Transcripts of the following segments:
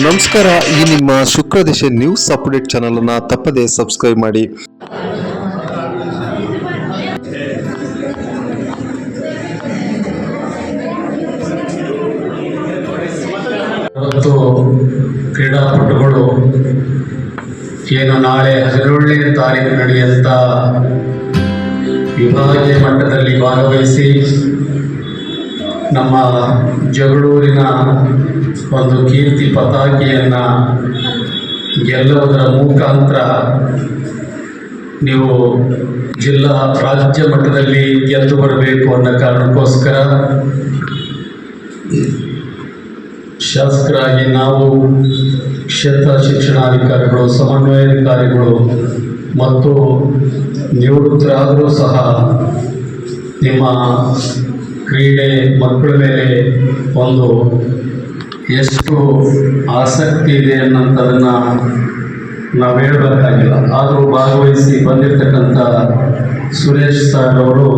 ನಮಸ್ಕಾರ, ಈ ನಿಮ್ಮ ಶುಕ್ರದಿಶೆ ನ್ಯೂಸ್ ಅಪ್ಡೇಟ್ ಚಾನಲ್ ಅನ್ನ ತಪ್ಪದೇ ಸಬ್ಸ್ಕ್ರೈಬ್ ಮಾಡಿ. ಇವತ್ತು ಕ್ರೀಡಾಪಟುಗಳು, ಏನು ನಾಳೆ ಹದಿನೇಳನೇ ತಾರೀಕು ನಡೆಯುವಂಥ ವಿಭಾಗೀಯ ಮಟ್ಟದಲ್ಲಿ ಭಾಗವಹಿಸಿ ನಮ್ಮ ಜಗಳೂರಿನ ಒಂದು ಕೀರ್ತಿ ಪತಾಕೆಯನ್ನು ಗೆಲ್ಲುವುದರ ಮುಖಾಂತರ ನೀವು ಜಿಲ್ಲಾ ರಾಜ್ಯ ಮಟ್ಟದಲ್ಲಿ ಗೆದ್ದು ಬರಬೇಕು ಅನ್ನೋ ಕಾರಣಕ್ಕೋಸ್ಕರ ಶಾಸಕರಾಗಿ ನಾವು ಕ್ಷೇತ್ರ ಶಿಕ್ಷಣಾಧಿಕಾರಿಗಳು, ಸಮನ್ವಯಾಧಿಕಾರಿಗಳು ಮತ್ತು ನಿವೃತ್ತರಾದರೂ ಸಹ ನಿಮ್ಮ ಕ್ರೀಡೆ ಮಕ್ಕಳ ಮೇಲೆ ಒಂದು ಎಷ್ಟು ಆಸಕ್ತಿ ಇದೆ ಅನ್ನೋಂಥದನ್ನು ನಾವು ಹೇಳಬೇಕಾಗಿಲ್ಲ. ಆದರೂ ಭಾಗವಹಿಸಿ ಬಂದಿರತಕ್ಕಂಥ ಸುರೇಶ್ ಸರ್ ಅವರು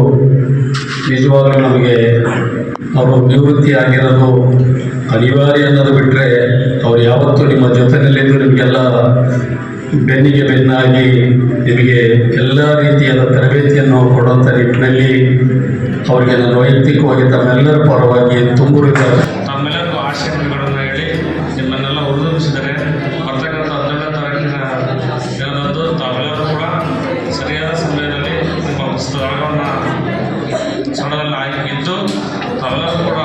ನಿಜವಾಗ್ಲೂ ನಮಗೆ ಅವರು ನಿವೃತ್ತಿ ಆಗಿರೋದು ಅನಿವಾರ್ಯ ಅನ್ನೋದು ಬಿಟ್ಟರೆ ಅವ್ರು ಯಾವತ್ತೂ ನಿಮ್ಮ ಜೊತೆಯಲ್ಲಿದ್ದು ನಿಮಗೆಲ್ಲ ಬೆನ್ನಿಗೆ ಬೆನ್ನಾಗಿ ನಿಮಗೆ ಎಲ್ಲ ರೀತಿಯಾದ ತರಬೇತಿಯನ್ನು ಕೊಡುವಂಥ ನಿಟ್ಟಿನಲ್ಲಿ ಅವರಿಗೆ ನಾನು ವೈಯಕ್ತಿಕವಾಗಿ ತಮ್ಮೆಲ್ಲರ ಪರವಾಗಿ ತುಂಬಿರುತ್ತಾರೆ. ತಮ್ಮೆಲ್ಲರಿಗೂ ಆಶೀರ್ವಾದಗಳನ್ನು ಹೇಳಿ ನಿಮ್ಮನ್ನೆಲ್ಲ ಹುರಿದುಂಬಿಸಿದರೆ ಬರ್ತಕ್ಕಂಥ ಹನ್ನೆರಡನೇ ತಾರೀಕಿನ ದಿನದಂದು ತಾವೆಲ್ಲರೂ ಕೂಡ ಸರಿಯಾದ ಸಮಯದಲ್ಲಿ ನಿಮ್ಮ ಸ್ಥಳವನ್ನು ಸ್ಥಳದಲ್ಲಿ ಇದ್ದು ತಾವೆಲ್ಲರೂ ಕೂಡ